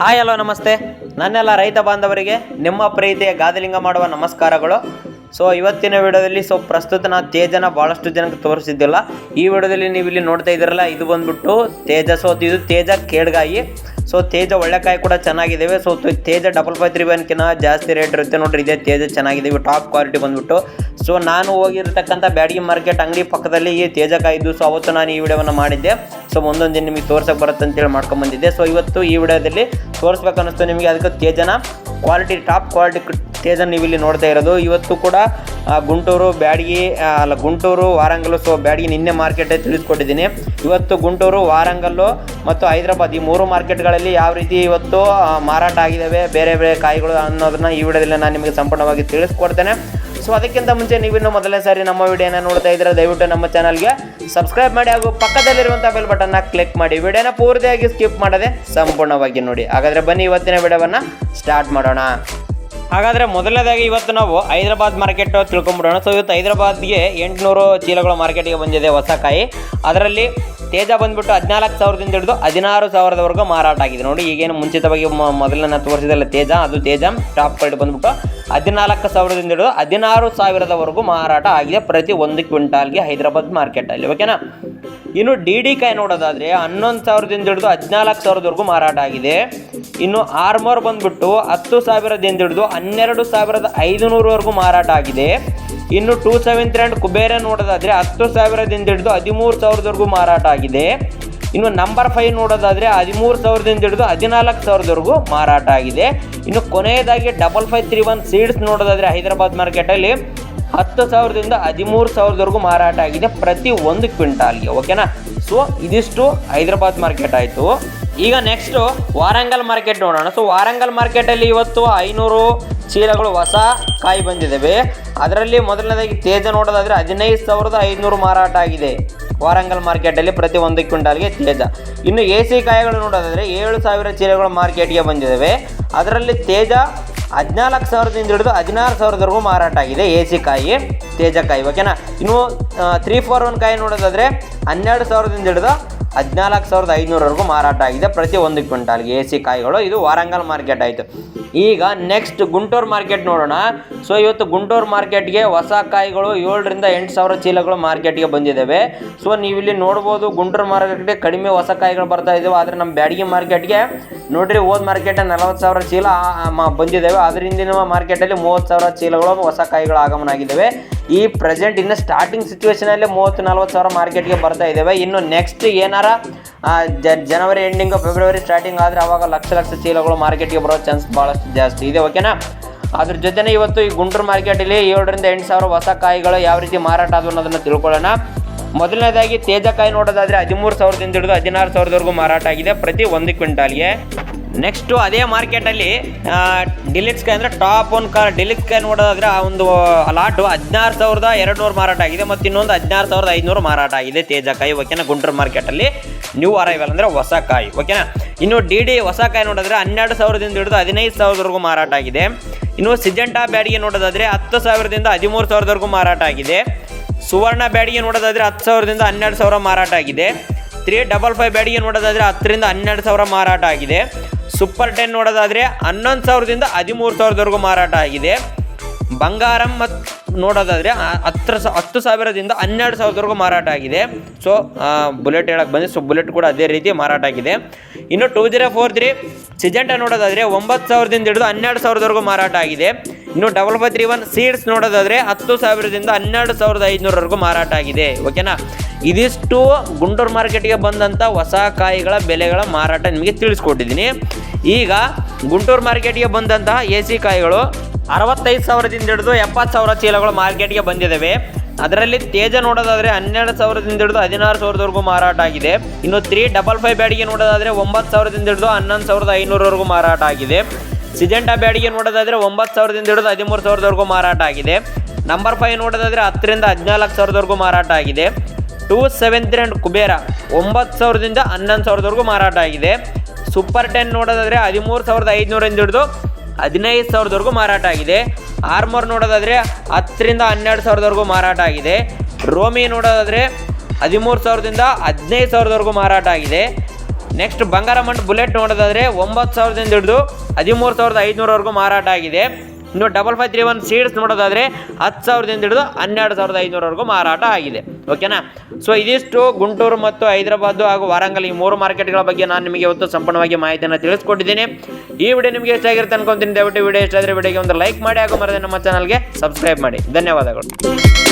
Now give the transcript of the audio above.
Hi hello ನಮಸ್ತೆ. ನನ್ನೆಲ್ಲ ರೈತ ಬಾಂಧವರಿಗೆ ನಿಮ್ಮ ಪ್ರೀತಿಯ ಗಾದಲಿಂಗ ಮಾಡುವ ನಮಸ್ಕಾರಗಳು. ಸೊ ಇವತ್ತಿನ ವಿಡಿಯೋದಲ್ಲಿ ಸೊ ಪ್ರಸ್ತುತ ತೇಜನ ಭಾಳಷ್ಟು ಜನಕ್ಕೆ ತೋರಿಸಿದ್ದಿಲ್ಲ. ಈ ವಿಡಿಯೋದಲ್ಲಿ ನೀವು ಇಲ್ಲಿ ನೋಡ್ತಾ ಇದ್ದೀರಲ್ಲ, ಇದು ಬಂದ್ಬಿಟ್ಟು ತೇಜ ಸೊ ಇದು ತೇಜ ಕೇಡ್ಗಾಯಿ. ಸೊ ತೇಜ ಒಳ್ಳೆ ಕಾಯಿ ಕೂಡ ಚೆನ್ನಾಗಿದ್ದಾವೆ so Teja double five three ಒನ್ಕಿನ ಜಾಸ್ತಿ ರೇಟ್ ಇರುತ್ತೆ ನೋಡ್ರಿ, ಇದೇ ತೇಜ ಚೆನ್ನಾಗಿದೆ ಟಾಪ್ ಕ್ವಾಲಿಟಿ ಬಂದ್ಬಿಟ್ಟು. ಸೊ ನಾನು ಹೋಗಿರ್ತಕ್ಕಂಥ ಬ್ಯಾಡಗಿ ಮಾರ್ಕೆಟ್ ಅಂಗಡಿ ಪಕ್ಕದಲ್ಲಿ ಈ ತೇಜ ಕಾಯಿ ಇದ್ದು ಸೊ ಅವತ್ತು ನಾನು ಈ ವಿಡಿಯೋವನ್ನು ಮಾಡಿದ್ದೆ. ಸೊ ಒಂದೊಂದು ನಿಮಗೆ ತೋರ್ಸಕ್ಕೆ ಬರುತ್ತೆ ಅಂತೇಳಿ ಮಾಡ್ಕೊಂಡ್ ಬಂದಿದ್ದೆ ಸೊ, ಇವತ್ತು ಈ ವಿಡಿಯೋದಲ್ಲಿ ತೋರಿಸ್ಬೇಕು ಅನ್ನಿಸ್ತು ನಿಮಗೆ ಅದಕ್ಕೆ ತೇಜನ ಕ್ವಾಲಿಟಿ ಟಾಪ್ ಕ್ವಾಲಿಟಿ ತೇಜನ್ ನೀವು ಇಲ್ಲಿ ನೋಡ್ತಾ ಇರೋದು. ಇವತ್ತು ಕೂಡ ಗುಂಟೂರು, ಬ್ಯಾಡಗಿ ಅಲ್ಲ, ಗುಂಟೂರು, ವಾರಂಗಲ್ಲು, ಸೊ, ಬ್ಯಾಡಗಿ ನಿನ್ನೆ ಮಾರ್ಕೆಟೇ ತಿಳಿಸ್ಕೊಟ್ಟಿದ್ದೀನಿ. ಇವತ್ತು ಗುಂಟೂರು, ವಾರಂಗಲ್ಲು ಮತ್ತು ಹೈದರಾಬಾದ್ ಈ ಮೂರು ಮಾರ್ಕೆಟ್ಗಳಲ್ಲಿ ಯಾವ ರೀತಿ ಇವತ್ತು ಮಾರಾಟ ಆಗಿದ್ದಾವೆ ಬೇರೆ ಬೇರೆ ಕಾಯಿಗಳು ಅನ್ನೋದನ್ನ ಈ ವಿಡಿಯೋದಲ್ಲಿ ನಾನು ನಿಮಗೆ ಸಂಪೂರ್ಣವಾಗಿ ತಿಳಿಸ್ಕೊಡ್ತೇನೆ. ಸೊ ಅದಕ್ಕಿಂತ ಮುಂಚೆ ನೀವಿನ್ನು ಮೊದಲನೇ ಸಾರಿ ನಮ್ಮ ವಿಡಿಯೋನ ನೋಡ್ತಾ ಇದ್ರೆ ದಯವಿಟ್ಟು ನಮ್ಮ ಚಾನಲ್ಗೆ ಸಬ್ಸ್ಕ್ರೈಬ್ ಮಾಡಿ ಹಾಗೂ ಪಕ್ಕದಲ್ಲಿರುವಂಥ ಬೆಲ್ ಬಟನ್ನ ಕ್ಲಿಕ್ ಮಾಡಿ. ವಿಡಿಯೋನ ಪೂರ್ತಿಯಾಗಿ ಸ್ಕಿಪ್ ಮಾಡದೆ ಸಂಪೂರ್ಣವಾಗಿ ನೋಡಿ. ಹಾಗಾದರೆ ಬನ್ನಿ ಇವತ್ತಿನ ವಿಡಿಯೋವನ್ನು ಸ್ಟಾರ್ಟ್ ಮಾಡೋಣ. ಹಾಗಾದರೆ ಮೊದಲನೇದಾಗಿ ಇವತ್ತು ನಾವು ಹೈದರಾಬಾದ್ ಮಾರ್ಕೆಟ್ ತಿಳ್ಕೊಂಬಿಡೋಣ. ಸೊ ಇವತ್ತು ಹೈದರಾಬಾದ್ಗೆ ಎಂಟುನೂರು ಚೀಲಗಳು ಮಾರ್ಕೆಟಿಗೆ ಬಂದಿದೆ ಹೊಸ ಕಾಯಿ ಅದರಲ್ಲಿ ತೇಜ ಬಂದ್ಬಿಟ್ಟು ಹದಿನಾಲ್ಕು ಸಾವಿರದಿಂದ ಹಿಡಿದು ಹದಿನಾರು ಸಾವಿರದವರೆಗೂ ಮಾರಾಟ ಆಗಿದೆ. ನೋಡಿ, ಈಗೇನು ಮುಂಚಿತವಾಗಿ ಮೊದಲನೇ ತೋರಿಸಿದಲ್ಲ ತೇಜ, ಅದು ತೇಜ ಟಾಪ್ ಕ್ವಾಲಿಟಿ ಬಂದ್ಬಿಟ್ಟು ಹದಿನಾಲ್ಕು ಸಾವಿರದಿಂದ ಹಿಡಿದು ಹದಿನಾರು ಸಾವಿರದವರೆಗೂ ಮಾರಾಟ ಆಗಿದೆ ಪ್ರತಿ ಒಂದು ಕ್ವಿಂಟಾಲ್ಗೆ ಹೈದರಾಬಾದ್ ಮಾರ್ಕೆಟಲ್ಲಿ ಓಕೆನಾ ಇನ್ನು ಡಿ ಡಿ ಕಾಯಿ ನೋಡೋದಾದರೆ ಹನ್ನೊಂದು ಸಾವಿರದಿಂದ ಹಿಡಿದು ಹದಿನಾಲ್ಕು ಸಾವಿರದವರೆಗೂ ಮಾರಾಟ ಆಗಿದೆ. ಇನ್ನು ಆರ್ಮೋರ್ ಬಂದ್ಬಿಟ್ಟು ಹತ್ತು ಸಾವಿರದಿಂದ ಹಿಡಿದು ಹನ್ನೆರಡು ಸಾವಿರದ ಐದುನೂರವರೆಗೂ ಮಾರಾಟ ಆಗಿದೆ. ಇನ್ನು two seven three and Kubera ನೋಡೋದಾದರೆ ಹತ್ತು ಸಾವಿರದಿಂದ ಹಿಡಿದು ಹದಿಮೂರು ಸಾವಿರದವರೆಗೂ ಮಾರಾಟ ಆಗಿದೆ. ಇನ್ನು ನಂಬರ್ ಫೈವ್ ನೋಡೋದಾದರೆ ಹದಿಮೂರು ಸಾವಿರದಿಂದ ಹಿಡಿದು ಹದಿನಾಲ್ಕು ಸಾವಿರದವರೆಗೂ ಮಾರಾಟ ಆಗಿದೆ. ಇನ್ನು ಕೊನೆಯದಾಗಿ double five three one seeds ನೋಡೋದಾದರೆ ಹೈದರಾಬಾದ್ ಮಾರ್ಕೆಟಲ್ಲಿ ಹತ್ತು ಸಾವಿರದಿಂದ ಹದಿಮೂರು ಸಾವಿರದವರೆಗೂ ಮಾರಾಟ ಆಗಿದೆ ಪ್ರತಿ ಒಂದು ಕ್ವಿಂಟಾಲ್ಗೆ ಓಕೆನಾ ಸೊ ಇದಿಷ್ಟು ಹೈದರಾಬಾದ್ ಮಾರ್ಕೆಟ್ ಆಯಿತು. ಈಗ ನೆಕ್ಸ್ಟು ವಾರಂಗಲ್ ಮಾರ್ಕೆಟ್ ನೋಡೋಣ. ಸೊ ವಾರಂಗಲ್ ಮಾರ್ಕೆಟಲ್ಲಿ ಇವತ್ತು ಐನೂರು ಚೀಲಗಳು ಹೊಸ ಕಾಯಿ ಬಂದಿದ್ದಾವೆ ಅದರಲ್ಲಿ ಮೊದಲನೇದಾಗಿ ತೇಜ ನೋಡೋದಾದರೆ ಹದಿನೈದು ಸಾವಿರದ ಐನೂರು ಮಾರಾಟ ಆಗಿದೆ ವಾರಂಗಲ್ ಮಾರ್ಕೆಟಲ್ಲಿ ಪ್ರತಿ ಒಂದು ಕ್ವಿಂಟಾಲ್ಗೆ ತೇಜ. ಇನ್ನು ಎ ಸಿ ಕಾಯಿಗಳು ನೋಡೋದಾದರೆ ಏಳು ಸಾವಿರ ಚೀಲಗಳು ಮಾರ್ಕೆಟ್ಗೆ ಬಂದಿದ್ದಾವೆ ಅದರಲ್ಲಿ ತೇಜ ಹದಿನಾಲ್ಕು ಸಾವಿರದಿಂದ ಹಿಡಿದು ಹದಿನಾರು ಸಾವಿರದವರೆಗೂ ಮಾರಾಟ ಆಗಿದೆ ಎ ಸಿ ಕಾಯಿ, ತೇಜ ಕಾಯಿ. ಓಕೆನಾ ಇನ್ನು ತ್ರೀ ಫೋರ್ ಒನ್ ಕಾಯಿ ನೋಡೋದಾದರೆ ಹನ್ನೆರಡು ಸಾವಿರದಿಂದ ಹಿಡಿದು ಹದಿನಾಲ್ಕು ಸಾವಿರದ ಐದುನೂರವರೆಗೂ ಮಾರಾಟ ಆಗಿದೆ ಪ್ರತಿ ಒಂದು ಕ್ವಿಂಟಾಲ್ಗೆ ಎ ಸಿ ಕಾಯಿಗಳು. ಇದು ವಾರಂಗಲ್ ಮಾರ್ಕೆಟ್ ಆಯಿತು. ಈಗ ನೆಕ್ಸ್ಟ್ ಗುಂಟೂರು ಮಾರ್ಕೆಟ್ ನೋಡೋಣ. ಸೊ ಇವತ್ತು ಗುಂಟೂರು ಮಾರ್ಕೆಟ್ಗೆ ಹೊಸ ಕಾಯಿಗಳು ಏಳರಿಂದ ಎಂಟು ಸಾವಿರ ಚೀಲಗಳು ಮಾರ್ಕೆಟ್ಗೆ ಬಂದಿದ್ದಾವೆ. ಸೊ ನೀವು ಇಲ್ಲಿ ನೋಡ್ಬೋದು ಗುಂಟೂರು ಮಾರ್ಕೆಟ್ಗೆ ಕಡಿಮೆ ಹೊಸ ಕಾಯಿಗಳು ಬರ್ತಾ ಇದ್ದಾವೆ. ಆದರೆ ನಮ್ಮ ಬ್ಯಾಡಗಿ ಮಾರ್ಕೆಟ್ಗೆ ನೋಡಿರಿ, ಹೋದ ಮಾರ್ಕೆಟ್ ನಲವತ್ತು ಸಾವಿರ ಚೀಲ ಬಂದಿದ್ದಾವೆ. ಅದರಿಂದ ಮಾರ್ಕೆಟಲ್ಲಿ ಮೂವತ್ತು ಸಾವಿರ ಚೀಲಗಳು ಹೊಸ ಕಾಯಿಗಳು ಆಗಮನ ಆಗಿದ್ದಾವೆ. ಈ ಪ್ರೆಸೆಂಟ್ ಇನ್ನು ಸ್ಟಾರ್ಟಿಂಗ್ ಸಿಚುವೇಷನಲ್ಲಿ ಮೂವತ್ತು, ನಲ್ವತ್ತು ಸಾವಿರ ಮಾರ್ಕೆಟ್ಗೆ ಬರ್ತಾ ಇದ್ದಾವೆ ಇನ್ನು ನೆಕ್ಸ್ಟ್ ಏನಾರ ಜನವರಿ ಎಂಡಿಂಗ್ ಫೆಬ್ರವರಿ ಸ್ಟಾರ್ಟಿಂಗ್ ಆದರೆ ಅವಾಗ ಲಕ್ಷ ಲಕ್ಷ ಚೀಲಗಳು ಮಾರ್ಕೆಟ್ಗೆ ಬರೋ ಚಾನ್ಸ್ ಭಾಳಷ್ಟು ಜಾಸ್ತಿ ಇದೆ ಓಕೆನಾ ಅದ್ರ ಜೊತೆನೇ ಇವತ್ತು ಈ ಗುಂಟೂರು ಮಾರ್ಕೆಟಲ್ಲಿ ಏಳರಿಂದ ಎಂಟು ಸಾವಿರ ಹೊಸ ಕಾಯಿಗಳು ಯಾವ ರೀತಿ ಮಾರಾಟ ಆದವು ಅನ್ನೋದನ್ನು ತಿಳ್ಕೊಳ್ಳೋಣ. ಮೊದಲನೇದಾಗಿ ತೇಜಕಾಯಿ ನೋಡೋದಾದರೆ ಹದಿಮೂರು ಸಾವಿರದಿಂದ ಹಿಡಿದು ಹದಿನಾರು ಸಾವಿರದವರೆಗೂ ಮಾರಾಟ ಆಗಿದೆ ಪ್ರತಿ ಒಂದು ಕ್ವಿಂಟಾಲ್ಗೆ. ನೆಕ್ಸ್ಟು ಅದೇ ಮಾರ್ಕೆಟಲ್ಲಿ ಕೈ ಅಂದರೆ ಟಾಪ್ ಒನ್ ಕಾರ್ ಕೈ ನೋಡೋದಾದ್ರೆ ಆ ಒಂದು ಲಾಟು ಹದಿನಾರು ಸಾವಿರದ ಎರಡು ನೂರು ಮಾರಾಟ ಆಗಿದೆ ಮತ್ತು ಇನ್ನೊಂದು ಹದಿನಾರು ಸಾವಿರದ ಐದುನೂರು ಮಾರಾಟ ಆಗಿದೆ ತೇಜಕಾಯಿ ಓಕೆನಾ ಗುಂಟೂರು ಮಾರ್ಕೆಟಲ್ಲಿ ನ್ಯೂ ಅರೈವಲ್ ಅಂದರೆ ಹೊಸ ಕಾಯಿ ಓಕೆನಾ ಇನ್ನು ಡಿ ಡಿ ಹೊಸ ಕಾಯಿ ನೋಡಿದ್ರೆ ಹನ್ನೆರಡು ಸಾವಿರದಿಂದ ಹಿಡಿದು ಹದಿನೈದು ಸಾವಿರದವರೆಗೂ ಮಾರಾಟ ಆಗಿದೆ. ಇನ್ನು ಸಿಜೆಂಟಾ ಬ್ಯಾಡಿಗೆ ನೋಡೋದಾದರೆ ಹತ್ತು ಸಾವಿರದಿಂದ ಹದಿಮೂರು ಸಾವಿರದವರೆಗೂ ಮಾರಾಟ ಆಗಿದೆ. ಸುವರ್ಣ ಬ್ಯಾಡಿಗೆ ನೋಡೋದಾದರೆ ಹತ್ತು ಸಾವಿರದಿಂದ ಹನ್ನೆರಡು ಸಾವಿರ ಮಾರಾಟ ಆಗಿದೆ. ತ್ರೀ ಡಬಲ್ ಫೈವ್ ಬ್ಯಾಡಿಗೆ ನೋಡೋದಾದರೆ ಹತ್ತರಿಂದ ಹನ್ನೆರಡು ಸಾವಿರ ಮಾರಾಟ ಆಗಿದೆ. ಸೂಪರ್ ಟೆನ್ ನೋಡೋದಾದರೆ ಹನ್ನೊಂದು ಸಾವಿರದಿಂದ ಹದಿಮೂರು ಸಾವಿರದವರೆಗೂ ಮಾರಾಟ ಆಗಿದೆ. ಬಂಗಾರಂ ಮತ್ತು ನೋಡೋದಾದರೆ ಹತ್ತರ ಸ ಹತ್ತು ಸಾವಿರದಿಂದ ಹನ್ನೆರಡು ಸಾವಿರದವರೆಗೂ ಮಾರಾಟ ಆಗಿದೆ. ಸೊ ಬುಲೆಟ್ ಹೇಳಕ್ಕೆ ಬಂದು. ಸೊ ಬುಲೆಟ್ ಕೂಡ ಅದೇ ರೀತಿ ಮಾರಾಟ ಆಗಿದೆ. ಇನ್ನು two zero four three Syngenta ನೋಡೋದಾದರೆ ಒಂಬತ್ತು ಸಾವಿರದಿಂದ ಹಿಡಿದು ಹನ್ನೆರಡು ಸಾವಿರದವರೆಗೂ ಮಾರಾಟ ಆಗಿದೆ. ಇನ್ನು double five three one seeds ನೋಡೋದಾದರೆ ಹತ್ತು ಸಾವಿರದಿಂದ ಹನ್ನೆರಡು ಸಾವಿರದ ಐದುನೂರವರೆಗೂ ಮಾರಾಟ ಆಗಿದೆ. ಓಕೆನಾ ಇದಿಷ್ಟು ಗುಂಡೂರು ಮಾರ್ಕೆಟ್ಗೆ ಬಂದಂಥ ಹೊಸ ಕಾಯಿಗಳ ಬೆಲೆಗಳ ಮಾರಾಟ ನಿಮಗೆ ತಿಳಿಸ್ಕೊಟ್ಟಿದ್ದೀನಿ. ಈಗ ಗುಂಟೂರು ಮಾರ್ಕೆಟ್ಗೆ ಬಂದಂತಹ ಎ ಸಿ ಕಾಯಿಗಳು ಅರವತ್ತೈದು ಸಾವಿರದಿಂದ ಹಿಡಿದು ಎಪ್ಪತ್ತು ಸಾವಿರ ಚೀಲಗಳು ಮಾರ್ಕೆಟ್ಗೆ ಬಂದಿದ್ದಾವೆ ಅದರಲ್ಲಿ ತೇಜ ನೋಡೋದಾದರೆ ಹನ್ನೆರಡು ಸಾವಿರದಿಂದ ಹಿಡಿದು ಹದಿನಾರು ಸಾವಿರದವರೆಗೂ ಮಾರಾಟ ಆಗಿದೆ. ಇನ್ನು ತ್ರೀ ಡಬಲ್ ಫೈವ್ ಬ್ಯಾಡಿಗೆ ನೋಡೋದಾದರೆ ಒಂಬತ್ತು ಸಾವಿರದಿಂದ ಹಿಡಿದು ಹನ್ನೊಂದು ಸಾವಿರದ ಐನೂರವರೆಗೂ ಮಾರಾಟ ಆಗಿದೆ. ಸಿಜೆಂಟಾ ಬ್ಯಾಡಿಗೆ ನೋಡೋದಾದರೆ ಒಂಬತ್ತು ಸಾವಿರದಿಂದ ಹಿಡಿದು ಹದಿಮೂರು ಸಾವಿರದವರೆಗೂ ಮಾರಾಟ ಆಗಿದೆ. ನಂಬರ್ ಫೈವ್ ನೋಡೋದಾದರೆ ಹತ್ತರಿಂದ ಹದಿನಾಲ್ಕು ಸಾವಿರದವರೆಗೂ ಮಾರಾಟ ಆಗಿದೆ. Two seven three and Kubera ಒಂಬತ್ತು ಸಾವಿರದಿಂದ ಹನ್ನೊಂದು ಸಾವಿರದವರೆಗೂ ಮಾರಾಟ ಆಗಿದೆ. ಸೂಪರ್ ಟೆನ್ ನೋಡೋದಾದರೆ ಹದಿಮೂರು ಸಾವಿರದ ಐದುನೂರಿಂದ ಹಿಡಿದು ಹದಿನೈದು ಸಾವಿರದವರೆಗೂ ಮಾರಾಟ ಆಗಿದೆ. ಆರ್ಮೋರ್ ನೋಡೋದಾದರೆ ಹತ್ತರಿಂದ ಹನ್ನೆರಡು ಸಾವಿರದವರೆಗೂ ಮಾರಾಟ ಆಗಿದೆ. ರೋಮಿ ನೋಡೋದಾದರೆ ಹದಿಮೂರು ಸಾವಿರದಿಂದ ಹದಿನೈದು ಸಾವಿರದವರೆಗೂ ಮಾರಾಟ ಆಗಿದೆ. ನೆಕ್ಸ್ಟ್ ಬಂಗಾರ ಮಂಡ್ ಬುಲೆಟ್ ನೋಡೋದಾದರೆ ಒಂಬತ್ತು ಸಾವಿರದಿಂದ ಹಿಡಿದು ಹದಿಮೂರು ಸಾವಿರದ ಐದುನೂರವರೆಗೂ ಮಾರಾಟ ಆಗಿದೆ. ಇನ್ನು double five three one seeds ನೋಡೋದಾದ್ರೆ ಹತ್ತು ಸಾವಿರದಿಂದ ಹಿಡಿದು ಹನ್ನೆರಡು ಸಾವಿರದ ಐನೂರವರೆಗೂ ಮಾರಾಟ ಆಗಿದೆ. ಓಕೆನಾ ಸೊ ಇದಿಷ್ಟು ಗುಂಟೂರು ಮತ್ತು ಹೈದರಾಬಾದ್ ಹಾಗೂ ವಾರಂಗಲ್ ಈ ಮೂರು ಮಾರ್ಕೆಟ್ಗಳ ಬಗ್ಗೆ ನಾನು ನಿಮಗೆ ಇವತ್ತು ಸಂಪೂರ್ಣವಾಗಿ ಮಾಹಿತಿಯನ್ನು ತಿಳಿಸ್ಕೊಟ್ಟಿದ್ದೀನಿ. ಈ ವಿಡಿಯೋ ನಿಮಗೆ ಇಷ್ಟ ಆಗಿರುತ್ತೆ ಅನ್ಕೊಂತೀನಿ. ದಯವಿಟ್ಟು ವಿಡಿಯೋ ಇಷ್ಟ ಆದರೆ ವಿಡಿಯೋಗೆ ಒಂದು ಲೈಕ್ ಮಾಡಿ ಹಾಗೂ ಮರದ ನಮ್ಮ ಚಾನಲ್ಗೆ ಸಬ್ಸ್ಕ್ರೈಬ್ ಮಾಡಿ. ಧನ್ಯವಾದಗಳು.